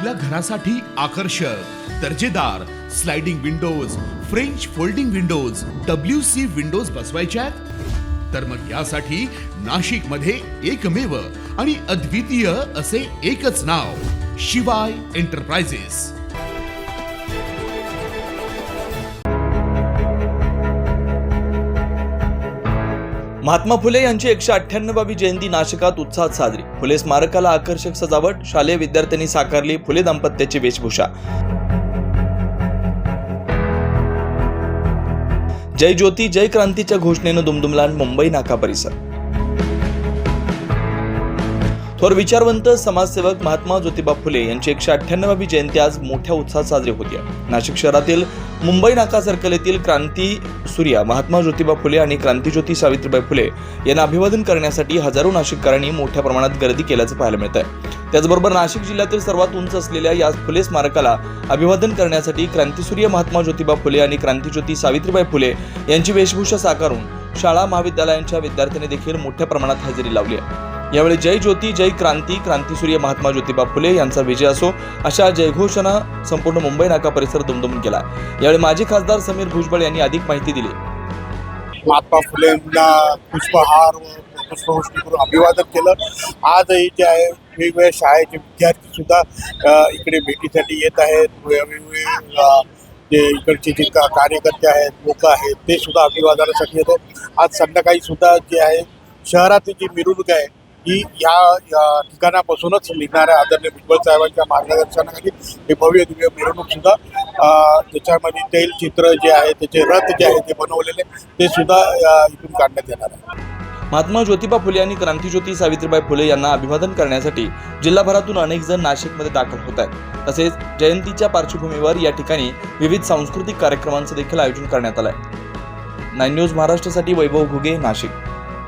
आपल्या घरासाठी आकर्षक दर्जेदार sliding windows French folding windows W C windows बसवायच्या आहेत? तर मग यासाठी नाशिकमध्ये एकमेव आणि अद्वितीय असे एकच नाव शिवाय एंटरप्राइजेस महात्मा फुले यांची एकशे अठ्ठ्याण्णवावी जयंती नाशिकात उत्साहात साजरी. फुले स्मारकाला आकर्षक सजावट शालेय विद्यार्थ्यांनी साकारली फुले दाम्पत्याची वेशभूषा. जय ज्योती जय क्रांतीच्या घोषणेनं दुमदुमला मुंबई नाका परिसर. थोर विचारवंत समाजसेवक महात्मा ज्योतिबा फुले यांची एकशे अठ्ठ्याण्णवावी जयंती आज मोठ्या उत्साहात साजरी होती नाशिक शहरातील मुंबई नाका सर्कल येथील क्रांती सूर्या महात्मा ज्योतिबा फुले आणि क्रांतीज्योती सावित्रीबाई फुले यांना अभिवादन करण्यासाठी हजारो नाशिककरांनी मोठ्या प्रमाणात गर्दी केल्याचं पाहायला मिळत आहे त्याचबरोबर नाशिक जिल्ह्यातील सर्वात उंच असलेल्या या फुले स्मारकाला अभिवादन करण्यासाठी क्रांतिसूर्य महात्मा ज्योतिबा फुले आणि क्रांतीज्योती सावित्रीबाई फुले यांची वेशभूषा साकारून शाळा महाविद्यालयांच्या विद्यार्थ्यांनी देखील मोठ्या प्रमाणात हजेरी लावली आहे. यावेळी जय ज्योती जय क्रांती क्रांतीसूर्य महात्मा ज्योतिबा फुले यांचा विजय असो अशा जयघोषणा संपूर्ण मुंबई नाका परिसर दुमदुमून केला यावेळी माजी खासदार समीर भुजबळ यांनी अधिक माहिती दिली. महात्मा फुले पुष्पहार पुष्पवृष्टी करून अभिवादन केलं. आजही जे आहे वेगवेगळ्या शाळेचे विद्यार्थी सुद्धा इकडे भेटीसाठी येत आहेत. वेगवेगळे जे इकडचे जे का- कार्यकर्ते आहेत लोक आहेत ते सुद्धा अभिवादनासाठी येतात आज संध्याकाळी सुद्धा जे आहे शहरातील जी मिरवणूक आहे ही या ठिकाणापासूनच निघणाऱ्या आदरणीय भुजबळ साहेबांच्या मार्गदर्शनाखाली हे भव्य दिव्य मिरवणूक सुद्धा अ, त्याच्यामध्ये तैलचित्र जे आहे त्याचे रथ जे आहे ते बनवलेले ते सुद्धा इथून काढण्यात येणार आहे. महात्मा ज्योतिबा फुले आणि क्रांतीज्योती सावित्रीबाई फुले यांना अभिवादन करण्यासाठी जिल्हाभरातून अनेक जण नाशिकमध्ये दाखल होत आहेत. तसेच जयंतीच्या पार्श्वभूमीवर या ठिकाणी विविध सांस्कृतिक कार्यक्रमांचं देखील आयोजन करण्यात आलं आहे नाईन न्यूज महाराष्ट्रासाठी वैभव घुगे नाशिक.